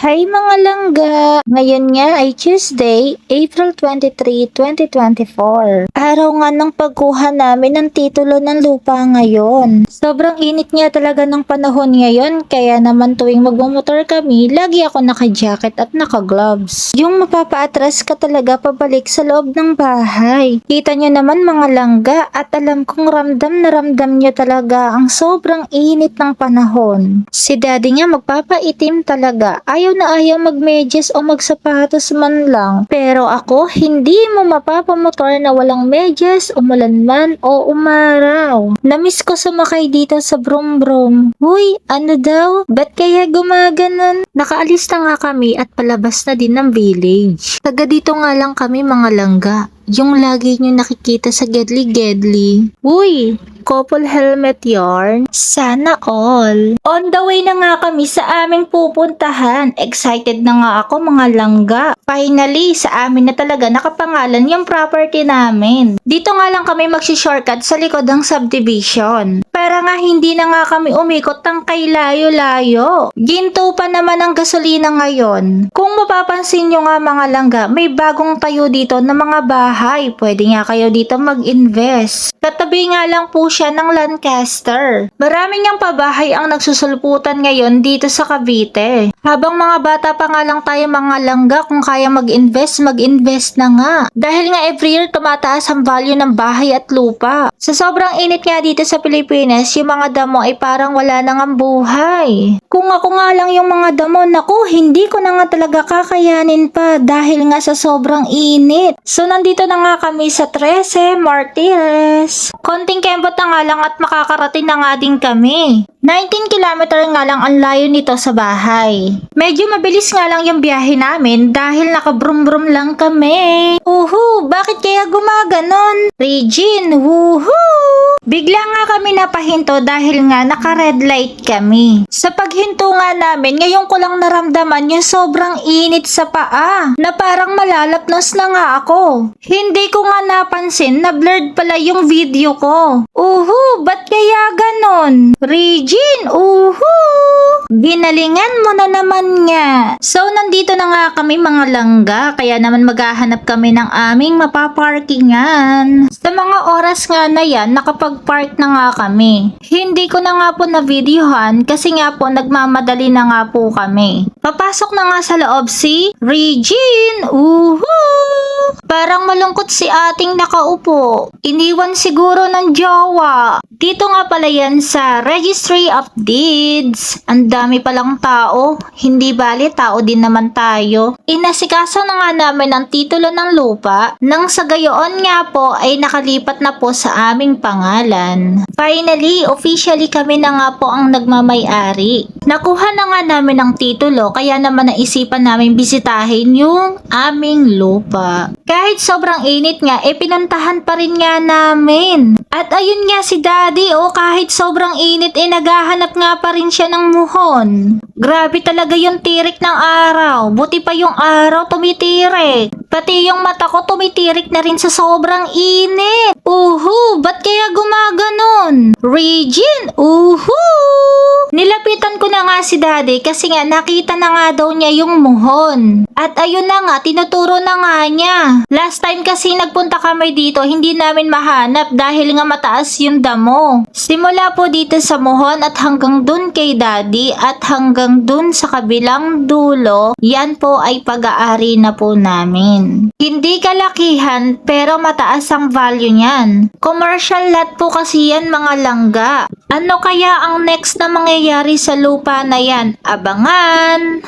Hi mga langga! Ngayon nga ay Tuesday, April 23, 2024. Araw nga ng pagkuha namin ng titulo ng lupa ngayon. Sobrang init nga talaga ng panahon ngayon, kaya naman tuwing magmamotor kami, lagi ako naka-jacket at naka-gloves. Yung mapapaatras ka talaga pabalik sa loob ng bahay. Kita nyo naman mga langga at alam kong ramdam na ramdam nyo talaga ang sobrang init ng panahon. Si daddy nga magpapaitim talaga. Ayaw na ayaw magmedyas o magsapatos man lang. Pero ako, hindi mo mapapamotor na walang medyas, umulan man o umaraw. Namiss ko sumakay dito sa brum brum. Uy, ano daw? Ba't kaya gumaganon? Nakaalis na nga kami at palabas na din ng village. Taga dito nga lang kami mga langga. Yung lagi nyo nakikita sa Gedli Gedli. Uy, couple helmet yarn? Sana all. On the way na nga kami sa aming pupuntahan. Excited na nga ako mga langga. Finally, sa amin na talaga nakapangalan yung property namin. Dito nga lang kami magsi-shortcut sa likod ng subdivision. Para nga hindi na nga kami umikot ng kay layo-layo. Ginto pa naman ang gasolina ngayon. Kung mapapansin nyo nga mga langga, may bagong tayo dito na mga bahay. Pwede nga kayo dito mag-invest. Katabi nga lang po siya ng Lancaster. Maraming niyang pabahay ang nagsusulputan ngayon dito sa Cavite. Habang mga bata pa nga lang tayo mga langga kung kaya mag-invest, mag-invest na nga. Dahil nga every year tumataas ang value ng bahay at lupa. Sa sobrang init nga dito sa Pilipinas, yung mga damo ay parang wala nang ang buhay. Kung ako nga lang yung mga damo, naku, hindi ko na nga talaga kakayanin pa dahil nga sa sobrang init. So nandito na nga kami sa 13 Martires. Konting kembot na nga lang at makakarating na nga din kami. 19 kilometer nga lang ang layo nito sa bahay. Medyo mabilis nga lang yung biyahe namin dahil nakabrum-brum lang kami. Uhu, bakit kaya gumaganon? Regine, woohoo! Bigla nga kami napahinto dahil nga naka-red light kami. Sa paghinto nga namin, ngayon ko lang naramdaman yung sobrang init sa paa na parang malalapnos na nga ako. Hindi ko nga napansin na blurred pala yung video ko. Uhu, ba't kaya ganon? Regine, uhu! Ginalingan mo na naman nga. So, nandito na nga kami mga langga, kaya naman maghahanap kami ng aming mapaparkingan. Sa mga oras nga na yan, nakapag-park na nga kami. Hindi ko na nga po na-videohan kasi nga po nagmamadali na nga po kami. Papasok na nga sa loob si Regine! Uhu! Parang malungkot si ating nakaupo. Iniwan siguro ng jowa. Dito nga pala yan sa Registry of Deeds. Ang dami palang tao. Hindi bali, tao din naman tayo. Inasikaso na nga namin ang titulo ng lupa nang sa gayoon nga po ay nakalipat na po sa aming pangalan. Finally, officially kami na nga po ang nagmamay-ari. Nakuha na nga namin ang titulo kaya naman naisipan namin bisitahin yung aming lupa. Kahit sobrang init nga, eh pinuntahan pa rin nga namin. At ayun nga si daddy, oh kahit sobrang init, eh naghahanap nga pa rin siya ng muhon. Grabe talaga yung tirik ng araw. Buti pa yung araw tumitirik. Pati yung mata ko tumitirik na rin sa sobrang init. Uhu, ba't kaya gumaganon? Regine, uhu! Nilapitan ko na nga si daddy kasi nga nakita na nga daw niya yung muhon. At ayun na nga, tinuturo na nga niya. Last time kasi nagpunta kami dito, hindi namin mahanap dahil nga mataas yung damo. Simula po dito sa muhon at hanggang dun kay daddy at hanggang dun sa kabilang dulo, yan po ay pag-aari na po namin. Hindi kalakihan pero mataas ang value niyan. Commercial lot po kasi yan mga langga. Ano kaya ang next na mangyayari sa lupa na yan? Abangan!